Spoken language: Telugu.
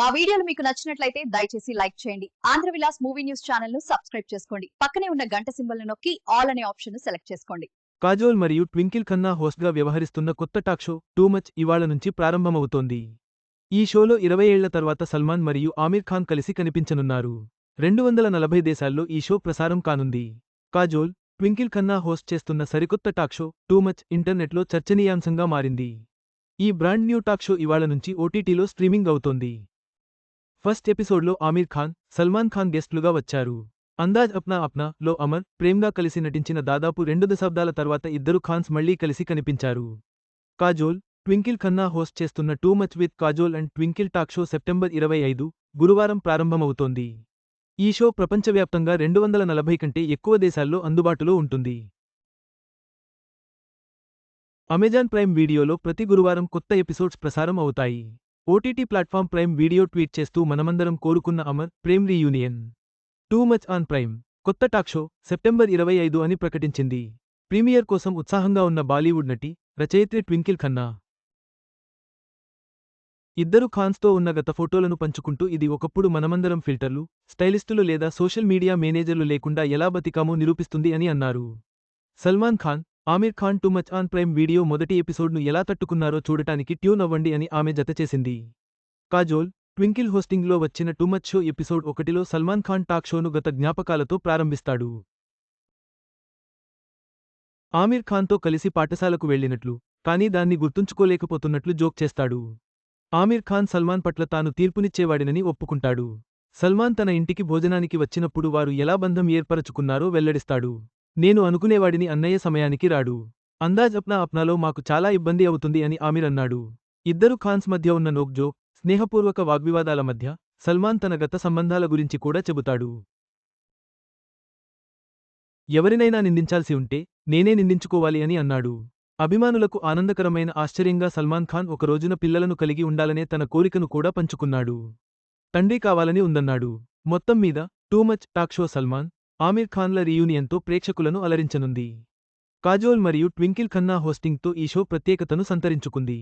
మా వీడియోలు మీకు నచ్చినట్లయితే దయచేసి లైక్ చేయండి. ఆంధ్ర విలాస్ మూవీ న్యూస్ ఛానల్ను సబ్స్క్రైబ్ చేసుకోండి. పక్కనే ఉన్న గంట సింబల్ నొక్కి ఆల్ అనే ఆప్షన్ను సెలెక్ట్ చేసుకోండి. కాజోల్ మరియు ట్వింకిల్ ఖన్నా హోస్ట్గా వ్యవహరిస్తున్న కొత్త టాక్ షో టూ మచ్ ఇవాళ నుంచి ప్రారంభమవుతోంది. ఈ షోలో ఇరవై ఏళ్ళ తర్వాత సల్మాన్ మరియు ఆమిర్ ఖాన్ కలిసి కనిపించనున్నారు. రెండు వందల నలభై దేశాల్లో ఈ షో ప్రసారం కానుంది. కాజోల్ ట్వింకిల్ ఖన్నా హోస్ట్ చేస్తున్న సరికొత్త టాక్ షో టూ మచ్ ఇంటర్నెట్లో చర్చనీయాంశంగా మారింది. ఈ బ్రాండ్ న్యూ టాక్ షో ఇవాళ నుంచి ఓటీటీలో స్ట్రీమింగ్ అవుతోంది. ఫస్ట్ ఎపిసోడ్లో ఆమిర్ ఖాన్ సల్మాన్ ఖాన్ గెస్ట్లుగా వచ్చారు. అందాజ్ అప్నా అప్నా లో అమర్ ప్రేమ్గా కలిసి నటించిన దాదాపు రెండు దశాబ్దాల తర్వాత ఇద్దరు ఖాన్స్ మళ్ళీ కలిసి కనిపించారు. కాజోల్ ట్వింకిల్ ఖన్నా హోస్ట్ చేస్తున్న two much with Kajol and Twinkle talk show September ఇరవై ఐదు గురువారం ప్రారంభమవుతోంది. ఈ షో ప్రపంచవ్యాప్తంగా రెండు వందల నలభై కంటే ఎక్కువ దేశాల్లో అందుబాటులో ఉంటుంది. అమెజాన్ ప్రైమ్ వీడియోలో ప్రతి గురువారం కొత్త ఎపిసోడ్స్ ప్రసారం అవుతాయి. OTT platform prime video tweet చేస్తూ మనమందరం కోరుకున్న Amar Prem reunion. Two much on prime. కొత్త టాక్ షో సెప్టెంబర్ ఇరవై ఐదు అని ప్రకటించింది. ప్రీమియర్ కోసం ఉత్సాహంగా ఉన్న బాలీవుడ్ నటి రచయిత్రి ట్వింకిల్ ఖన్నా. ఇద్దరు ఖాన్స్తో ఉన్న గత ఫోటోలను పంచుకుంటూ ఇది ఒకప్పుడు మనమందరం ఫిల్టర్లు స్టైలిస్టులు లేదా సోషల్ మీడియా మేనేజర్లు లేకుండా ఎలా బతికామో నిరూపిస్తుంది అని అన్నారు. Salman Khan Aamir Khan two much on prime video మొదటి ఎపిసోడ్ను ఎలా తట్టుకున్నారో చూడటానికి ట్యూన్ అవ్వండి అని ఆమె జతచేసింది కాజోల్ ట్వింకిల్ హోస్టింగ్లో వచ్చిన టూ మచ్ షో ఎపిసోడ్ ఒకటిలో సల్మాన్ ఖాన్ టాక్ షోను గత జ్ఞాపకాలతో ప్రారంభిస్తాడు. ఆమిర్ ఖాన్తో కలిసి పాఠశాలకు వెళ్ళినట్లు కానీ దాన్ని గుర్తుంచుకోలేకపోతున్నట్లు జోక్ చేస్తాడు. ఆమిర్ ఖాన్ సల్మాన్ పట్ల తాను తీర్పునిచ్చేవాడినని ఒప్పుకుంటాడు. సల్మాన్ తన ఇంటికి భోజనానికి వచ్చినప్పుడు వారు ఎలా బంధం ఏర్పరచుకున్నారో వెల్లడిస్తాడు. నేను అనుకునేవాడిని అన్నయ్య సమయానికి రాడు. అందాజ్ అప్నా అప్నాలో మాకు చాలా ఇబ్బంది అవుతుంది అని ఆమిర్ అన్నాడు. ఇద్దరు ఖాన్స్ మధ్య ఉన్న నోక్జో స్నేహపూర్వక వాగ్వివాదాల మధ్య సల్మాన్ తన గత సంబంధాల గురించి కూడా చెబుతాడు. ఎవరినైనా నిందించాల్సి ఉంటే నేనే నిందించుకోవాలి అని అన్నాడు. అభిమానులకు ఆనందకరమైన ఆశ్చర్యంగా సల్మాన్ ఖాన్ ఒక రోజున పిల్లలను కలిగి ఉండాలనే తన కోరికను కూడా పంచుకున్నాడు. తండ్రి కావాలని ఉందన్నాడు. మొత్తం మీద two much talk show Salman Aamir ఖాన్ల రీయూనియన్తో ప్రేక్షకులను అలరించనుంది. కాజోల్ మరియు ట్వింకిల్ ఖన్నా హోస్టింగ్తో ఈ షో ప్రత్యేకతను సంతరించుకుంది.